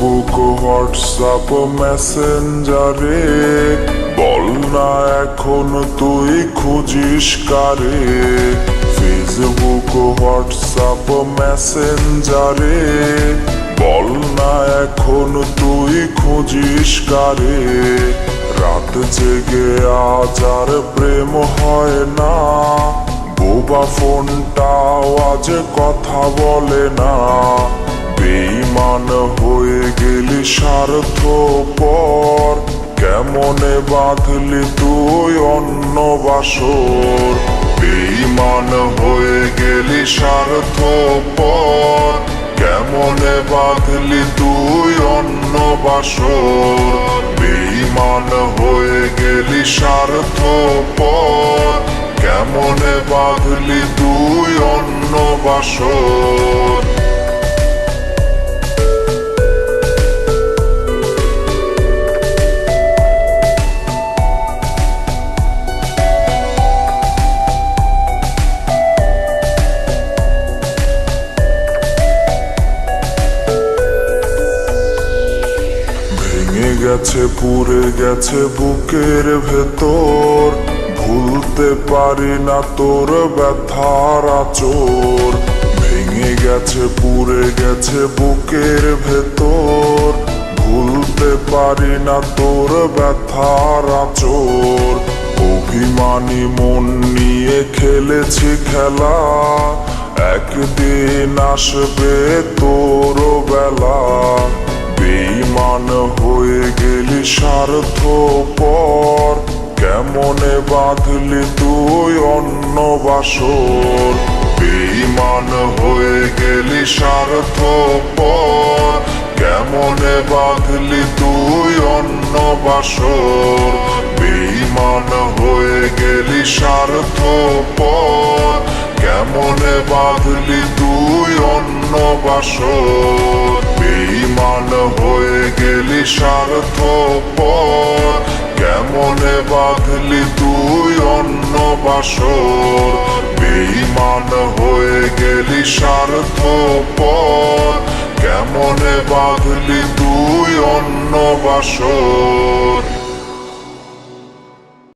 WhatsApp মেসেঞ্জারে বল না এখন তুই খুঁজিস কারে? ফেসবুক হোয়াটসঅ্যাপ মেসেঞ্জারে বল না এখন তুই খুঁজিস কারে? রাত জেগে আজ আর প্রেম হয় না। বোবা ফোনটা আজ কথা বলে না। বেইমান হয়ে গেলি স্বার্থ পর কেমনে বাঁধলি তুই অন্য বাসর? বেইমান হয়ে গেলি স্বার্থ পর কেমনে বাঁধলি তুই অন্য বাসর? বেইমান হয়ে গেলি স্বার্থ পর কেমনে বাঁধলি তুই অন্য বাসর? গেছে, পুড়ে গেছে বুকের ভেতর। ভুলতে পারি না তোর ব্যথার আচর ভেঙে গেছে, পুড়ে গেছে বুকের ভেতর। ভুলতে পারি না তোর ব্যথার আচর অভিমানী মন নিয়ে খেলেছি খেলা। একদিন আসবে তোর বেলা। বেইমান হয়ে গেলি স্বার্থ পর কেমনে বাঁধলি তুই অন্য বাসর? বেইমান হয়ে গেলি স্বার্থ পর কেমনে বাঁধলি তুই অন্য বাসর? বেইমান হয়ে গেলি স্বার্থ পর কেমনে বাঁধলি তুই অন্য বাসর? গেলি স্বার্থ পর কেমনে বাঁধলি তুই অন্য বাসর? বেইমান হয়ে গেলি স্বার্থ পর কেমনে বাঁধলি তুই অন্য বাসর?